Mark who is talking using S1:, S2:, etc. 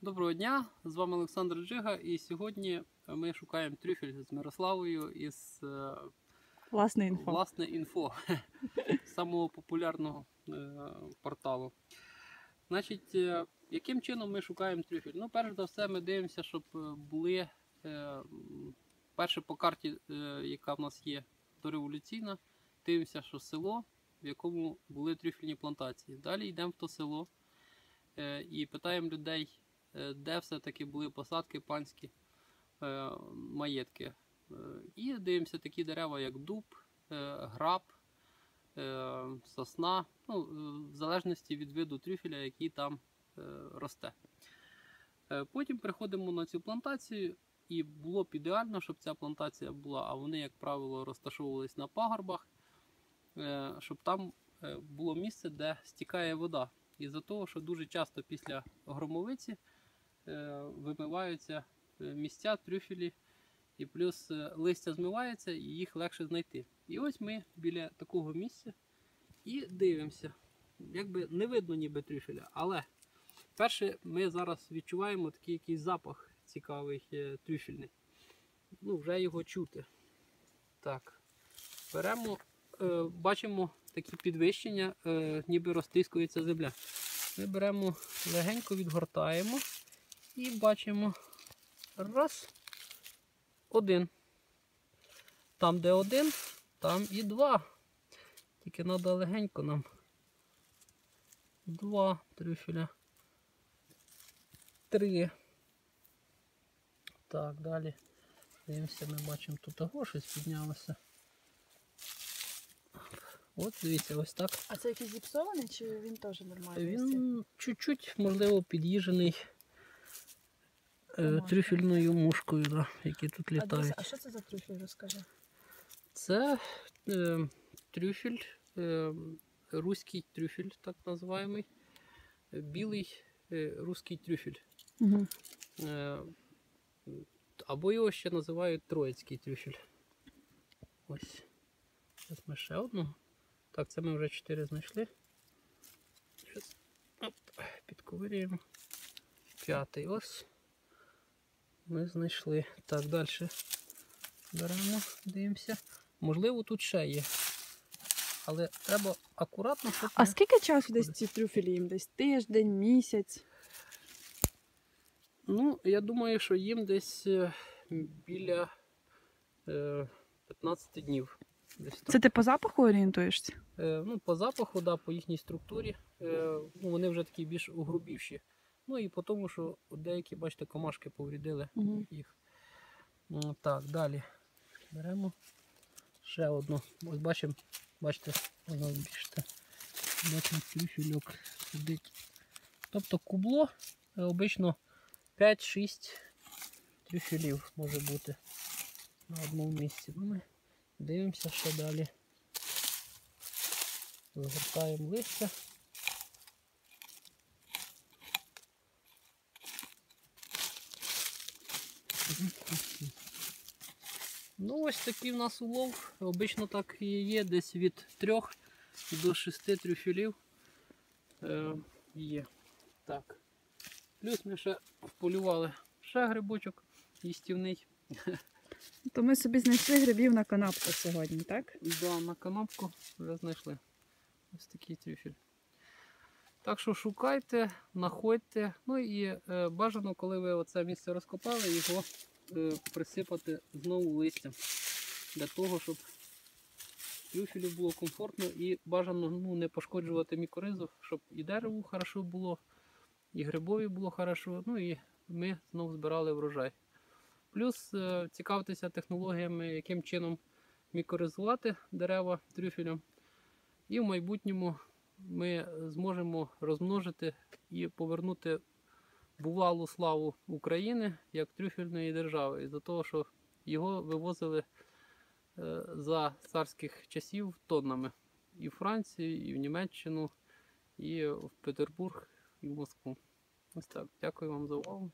S1: Доброго дня! З вами Олександр Джига, і сьогодні ми шукаємо трюфель з Мирославою із е,
S2: Власне інфо.
S1: власне інфо самого популярного е, порталу. Значить, е, яким чином ми шукаємо трюфель? Ну, перш за все, ми дивимося, щоб були перше по карті, яка в нас є дореволюційна. Дивимося, що село, в якому були трюфельні плантації. Далі йдемо в то село і питаємо людей, де все-таки були посадки панські е, маєтки. Е, І дивимося такі дерева, як дуб, е, граб, е, сосна, ну, е, в залежності від виду трюфеля, який там е, росте. Е, Потім приходимо на цю плантацію, і було б ідеально, щоб ця плантація була, а вони, як правило, розташовувались на пагорбах, е, щоб там е, було місце, де стікає вода. Із-за того, що дуже часто після громовиці е, вимиваються е, місця, трюфелі, і плюс е, листя змивається і їх легше знайти. І ось ми біля такого місця і дивимося. Якби не видно ніби трюфеля, але перше ми зараз відчуваємо такий якийсь запах цікавий е, трюфельний. Ну, вже його чути. Так. Беремо, е, бачимо такі підвищення, е, ніби розтискується земля. Ми беремо легенько відгортаємо і бачимо раз, один. Там, де один, там і два. Тільки треба легенько нам. Два трюфеля. Три. Так, далі. Дивимося, ми бачимо тут того щось піднялося. От, дивіться, ось так.
S2: А це якийсь зіпсований чи він теж нормальний?
S1: Він чуть-чуть, можливо, під'їжений. Трюфельною мушкою, да, які тут літають.
S2: а що це за трюфель, розкажи?
S1: Це е, трюфель, е, руський трюфель, так називаємий. Е, Білий е, руський трюфель.
S2: Угу.
S1: Е, або його ще називають троїцький трюфель. Ось. Ось ми ще одного. Так, це ми вже чотири знайшли. Оп, підковирюємо. П'ятий ось. Ми знайшли. Так, далі беремо, дивимося. Можливо, тут ще є. Але треба акуратно, щоб.
S2: А
S1: не-
S2: скільки часу десь ці трюфелі їм? Десь тиждень, місяць?
S1: Ну, я думаю, що їм десь е, біля е, 15 днів. Десь.
S2: Це ти по запаху орієнтуєшся?
S1: Е, ну, по запаху, да, по їхній структурі. Е, ну, вони вже такі більш угрубівші. Ну і по тому, що деякі, бачите, комашки поврідили
S2: Угу.
S1: їх. Так, далі. Беремо ще одну. Ось бачимо, бачите, воно бачите. Бачимо трюфельок сидить. Тобто кубло обично 5-6 трюфелів може бути на одному місці. Ну, ми дивимося ще далі. Згортаємо листя. Ну, ось такий в нас улов. Обично так і є, десь від 3 до 6 трюфелів е, є. Так. Плюс ми ще вполювали ще грибочок їстівний.
S2: То ми собі знайшли грибів на канапку сьогодні, так?
S1: Да, на канапку вже знайшли. Ось такий трюфель. Так що шукайте, знаходьте. Ну і е, бажано, коли ви оце місце розкопали, його е, присипати знову листям. Для того, щоб трюфелю було комфортно і бажано ну, не пошкоджувати мікоризу, щоб і дереву хорошо було, і грибові було хорошо, ну і ми знову збирали врожай. Плюс е, цікавтеся технологіями, яким чином мікоризувати дерева трюфелем. І в майбутньому ми зможемо розмножити і повернути бувалу славу України як трюфельної держави, із-за того, що його вивозили е, за царських часів тоннами і в Францію, і в Німеччину, і в Петербург, і в Москву. Ось так. Дякую вам за увагу.